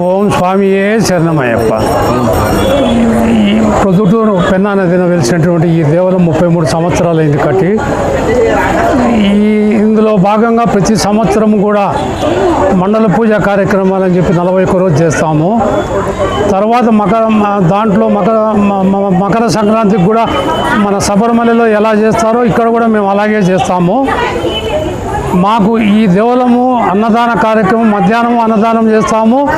ఓం స్వామియే శరణమయ్యప్ప ఈ ప్రొద్దుటూరు పెన్నా నదిన వెలిసినటువంటి ఈ దేవాలయం ముప్పై మూడు సంవత్సరాలైంది కట్టి. ఈ ఇందులో భాగంగా ప్రతి సంవత్సరం కూడా మండల పూజ కార్యక్రమాలని చెప్పి నలభై ఒక్క రోజు చేస్తాము. తర్వాత మకర దాంట్లో మకర మ- మ- మకర సంక్రాంతికి కూడా మన శబరిమలలో ఎలా చేస్తారో ఇక్కడ కూడా మేము అలాగే చేస్తాము. మాకు ఈ దేవలము అన్నదాన కార్యక్రమం మధ్యాహ్నం అన్నదానం చేస్తాము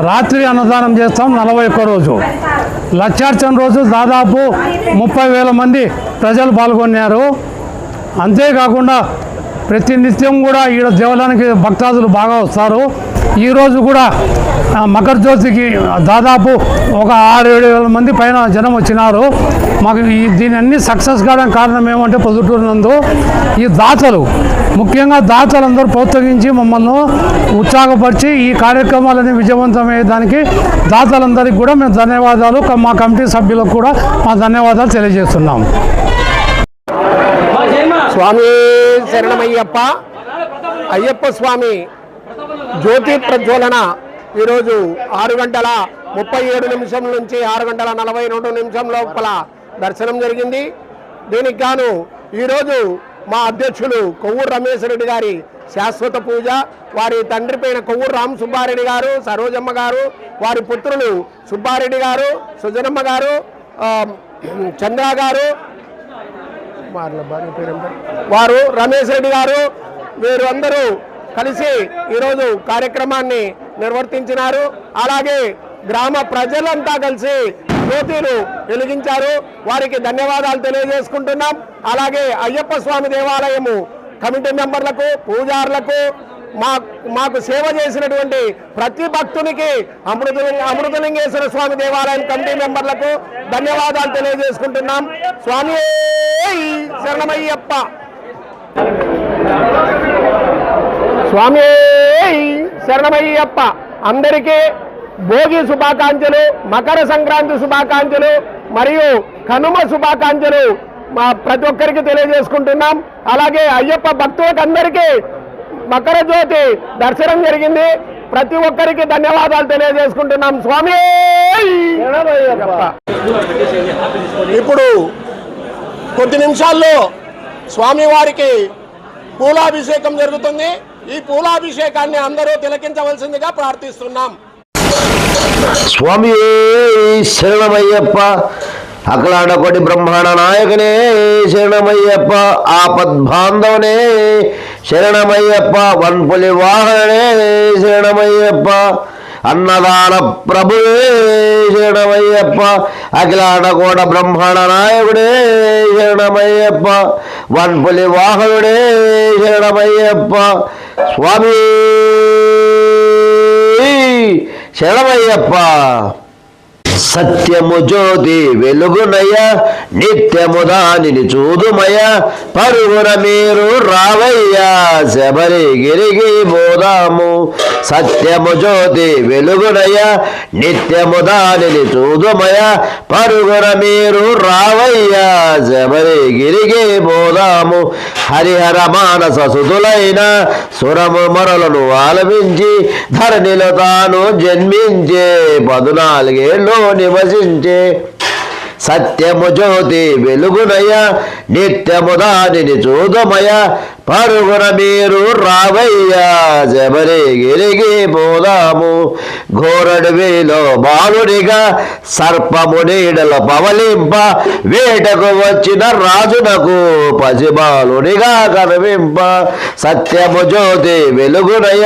రాత్రి అన్నదానం చేస్తాం నలభై ఒక్క రోజు. లక్షార్చన రోజు దాదాపు ముప్పై వేల మంది ప్రజలు పాల్గొన్నారు. అంతేకాకుండా ప్రతి నిత్యం కూడా ఈడ దేవాలయానికి భక్తాదులు బాగా వస్తారు. ఈరోజు కూడా మకర జ్యోతికి దాదాపు ఒక ఆరు ఏడు వేల మంది పైన జనం వచ్చినారు. మాకు ఈ దీని అన్ని సక్సెస్ కావడానికి కారణం ఏమంటే పొద్దుటూరు నందు ఈ దాతలు ముఖ్యంగా దాతలందరూ ప్రోత్సహించి మమ్మల్ని ఉత్సాహపరిచి ఈ కార్యక్రమాలని విజయవంతమయ్యేదానికి దాతలందరికీ కూడా మేము ధన్యవాదాలు. మా కమిటీ సభ్యులకు కూడా మా ధన్యవాదాలు తెలియజేస్తున్నాం. స్వామి శరణమయ్యప్ప అయ్యప్ప స్వామి జ్యోతి ప్రజ్వలన ఈరోజు ఆరు గంటల ముప్పై ఏడు నిమిషం నుంచి ఆరు గంటల నలభై రెండు నిమిషం లోపల దర్శనం జరిగింది. దీనికి గాను ఈరోజు మా అధ్యక్షులు కొవ్వూరు రమేష్ రెడ్డి గారి శాశ్వత పూజ వారి తండ్రి పైన కొవ్వూరు రామ్ సుబ్బారెడ్డి గారు సరోజమ్మ గారు వారి పుత్రులు సుబ్బారెడ్డి గారు సుజనమ్మ గారు చంద్ర గారు వారు రమేష్ రెడ్డి గారు. వీరు అందరూ కలిసి ఈరోజు కార్యక్రమాన్ని నిర్వర్తించినారు. అలాగే గ్రామ ప్రజలంతా కలిసి జ్యోతిలు వెలిగించారు. వారికి ధన్యవాదాలు తెలియజేసుకుంటున్నాం. అలాగే అయ్యప్ప స్వామి దేవాలయము కమిటీ మెంబర్లకు పూజారులకు మా మాకు సేవ చేసినటువంటి ప్రతి భక్తునికి అమృత అమృతలింగేశ్వర స్వామి దేవాలయం కమిటీ మెంబర్లకు ధన్యవాదాలు తెలియజేసుకుంటున్నాం. స్వామి శరణమయ్యప్ప. స్వామి శరణమయ్యప్ప. అందరికీ భోగి శుభాకాంక్షలు మకర సంక్రాంతి శుభాకాంక్షలు మరియు కనుమ శుభాకాంక్షలు మా ప్రతి ఒక్కరికి తెలియజేసుకుంటున్నాం. అలాగే అయ్యప్ప భక్తులకు అందరికీ మకర జ్యోతి దర్శనం జరిగింది. ప్రతి ఒక్కరికి ధన్యవాదాలు తెలియజేసుకుంటున్నాం. స్వామి! ఇప్పుడు కొద్ది నిమిషాల్లో స్వామివారికి పూలాభిషేకం జరుగుతుంది. ఈ పూలాభిషేకాన్ని అందరూ తిలకించవలసిందిగా ప్రార్థిస్తున్నాం. స్వామి శరణమయ్యప్ప అఖలాడకొడి బ్రహ్మాండ నాయకనే శరణమయ్యప్ప ఆపద్బాంధవనే శరణమయ్యప్ప వన్పులి వాహననే శరణమయ్యప్ప అన్నదాన ప్రభువే శరణమయ్యప్ప అఖిలాడకోట బ్రహ్మాండ నాయకుడే శరణమయ్యప్ప వన్పులి వాహనుడే శరణమయ్యప్ప స్వామి శరణమయ్యప్ప సత్యము జ్యోతి వెలుగునయ నిత్యము దానిని చూదుమయ పరుగున మీరు రావయ్యా శబరి గిరిగి బోదాము. సత్యము జ్యోతి వెలుగునయ నిత్యము దానిని చూదుమయ పరుగున మీరు రావయ్యా శబరి గిరిగి బోదాము. హరిహర మానస సుతులైన సురము మరలను ఆలపించి ధరణిలో తాను జన్మించే పదునాలుగేళ్ళు నివసించే సత్యము జ్యోతి వెలుగునయ. నిత్యము దానిని చూదమయ పరుగున మీరు రావయ్య శబరి గిరిగి పోదాము. వీలో బాలుడిగా సర్పము నీడల పవలింప వేటకు వచ్చిన రాజునకు పసిబాలుడిగా కనిపింప సత్యము జ్యోతి వెలుగునయ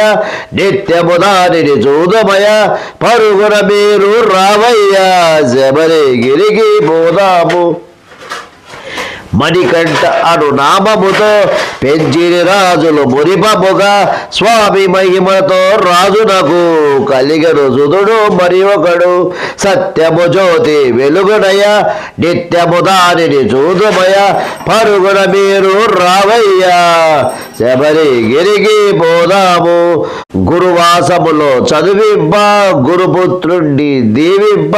నిత్యము దానిని చూదమయ పరుగున మీరు రావయ్య శబరి గిరిగి పోదాము. మణికంఠ అను నామముతో పెంచిని రాజులు మురిపముగా స్వామి మహిమతో రాజునకు కలిగను సుధుడు మరి ఒకడు. సత్యము జ్యోతి వెలుగునయ నిత్యము దానిని చూదుమయ పరుగున మీరు రావయ్యా. శబరి గిరిగి పోదాము. గురువాసములో చదివిబ్బ గురుపుత్రుండి దేవిబ్బ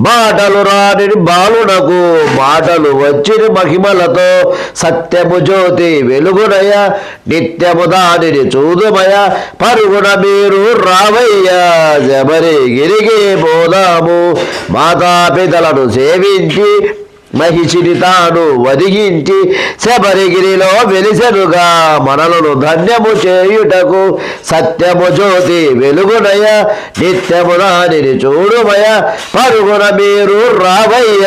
మాటలు రాని బాలునకు మాటలు వచ్చిన మహిమలతో సత్యము జ్యోతి వెలుగునయ నిత్యము దానిని చూదుమయ పరుగున మీరు రావయ్య శబరి గిరిగి పోదాము మాతాపితలను సేవించి మహిషినితాను వదిగించి శబరిగిరిలో వెలిసెనుగా మనలను ధన్యము చేయుటకు సత్యము జ్యోతి వెలుగునయ నిత్యమునాని చూడుమయ. పరుగున మీరు రావయ్య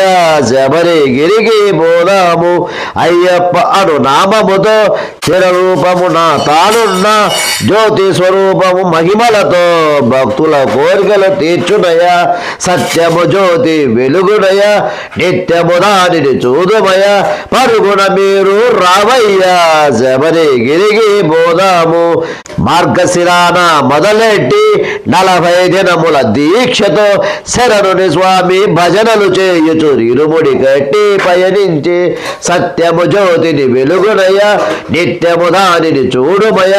శబరిగిరికి పోదాము. అయ్యప్ప అను నామముతో చిరరూపమున తానున్న జ్యోతి స్వరూపము మహిమలతో భక్తుల కోరికలు తీర్చునయ. సత్యము జ్యోతి వెలుగునయ నిత్యము దానిని చూదుమయ పరుగున మీరు రావయ్యా శబరి గిరిగి పోదాము మార్గశిరాన మొదలెట్టి నలభై దినముల దీక్షతో శరణుని స్వామి భజనలు చేయుచు ఇరుముడి కట్టి పయనించి సత్యము జ్యోతిని వెలుగునయ నిత్యము దానిని చూడుమయ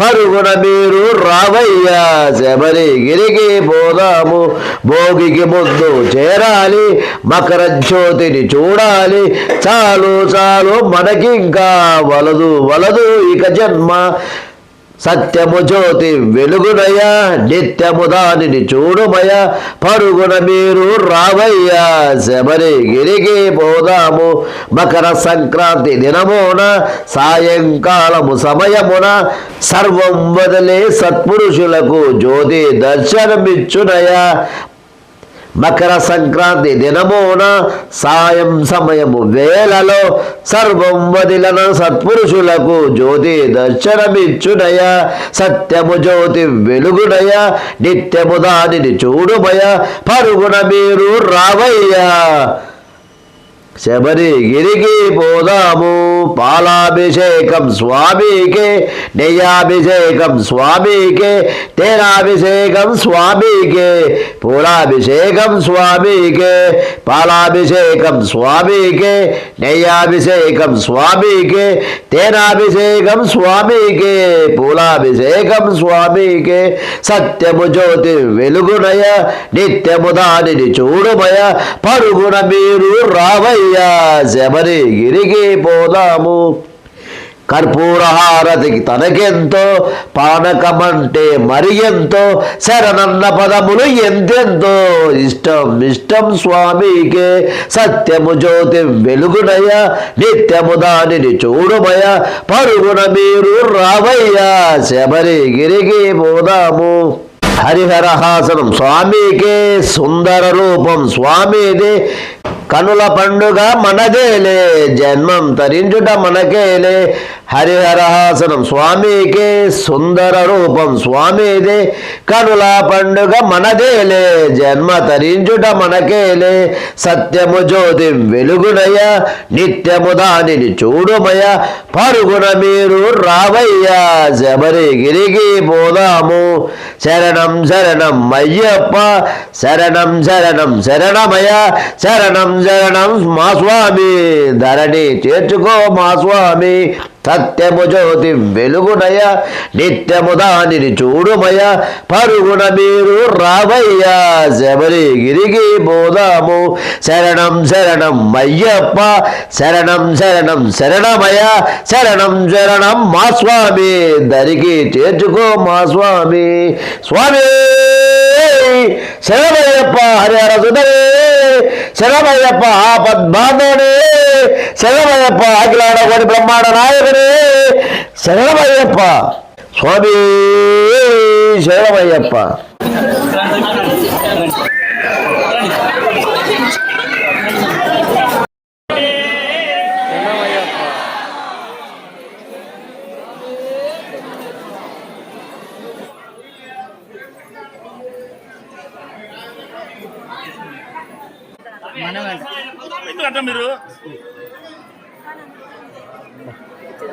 పరుగున మీరు రావయ్యా శబరి గిరికి పోదాము భోగికి ముందు చేరాలి మకర జ్యోతిని చూడాలి. చాలు చాలు మనకింకా వలదు వలదు ఇక జన్మ. సత్యము జ్యోతి వెలుగునయ నిత్యము దానిని చూడుమయ పరుగున మీరు రావయ్యా శబరి గిరికి పోదాము. మకర సంక్రాంతి దినమున సాయంకాలము సమయమున సర్వం వదిలే సత్పురుషులకు జ్యోతి దర్శనమిచ్చునయ మకర సంక్రాంతి దినమున సాయం సమయము వేళలో సర్వం వదిలన సత్పురుషులకు జ్యోతి దర్శనమిచ్చునయ సత్యము జ్యోతి వెలుగునయ నిత్యము దానిని చూడుమయ పరుగున మీరు రావయ్యా. శబరిగిరికి పోదాము పాలాభిషేకం స్వామికే నెయ్యాభిషేకం స్వామికే తేనాభిషేకం స్వామికే పూలాభిషేకం స్వామికే పాలాభిషేకం స్వామికే నెయ్యాభిషేకం స్వామికే తేనాభిషేకం స్వామికే పూలాభిషేకం స్వామికే. సత్యము జ్యోతి వెలుగునయ నిత్యము దానిని చూడుమయ పరుగున మీరు రావయ్య శబరి గిరికి పోదాము. కర్పూరహారతికి తనకెంతో పానకమంటే మరి ఎంతో శరణన్న పదములు ఎంతెంతో. ఇష్టం ఇష్టం స్వామికే సత్యము జ్యోతి వెలుగునయ నిత్యము దానిని చూడుమయ పరుగున మీరు రావయ్యా శబరి గిరికి పోదాము. హరిహరహాసనం. స్వామికే సుందర రూపం. స్వామిది కనుల పండుగ మనదేలే జన్మం తరించుట మనకేలే. హరిహరహాసనం. స్వామికే సుందర రూపం. స్వామిది కనుల పండుగ మనదేలే జన్మ తరించుట మనకేలే. సత్యము జ్యోతి వెలుగునయ నిత్యము దానిని చూడుమయ. పరుగున మీరు రావయ్యా శబరిగిరికి పోదాము. శరణం శరణం అయ్యప్ప శరణం శరణం శరణమయ శరణం శరణం మా స్వామి. ధరణి చేర్చుకో మా స్వామి. సత్యము జ్యోతి వెలుగునయ నిత్యము దానిని చూడుమయ పరుగున మీరు రావయ్య శబరిగిరికి పోదాము. శరణం శరణం అయ్యప్ప శరణం శరణం శరణమయ శరణం శరణం మా స్వామి దరికి చేర్చుకో మా స్వామి. స్వామి! శరణమయ్యప్ప హరిహర సుధరే శరణమయ్యప్ప పద్మాదనే శరణమయ్యప్ప అఖిలాడ కోటి బ్రహ్మాండ నాయకుడే శరణమయ్యప్ప స్వామి శరణమయ్యప్ప ఎందుకంటే మీరు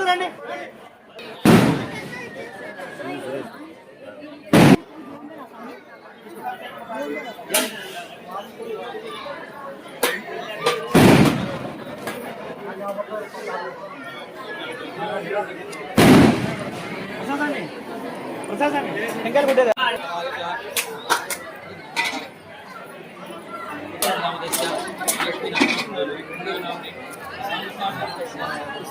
ముందు రండి ఎంకల్ గుడ్డేదా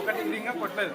ఒకటి లింగం కొట్టలేదు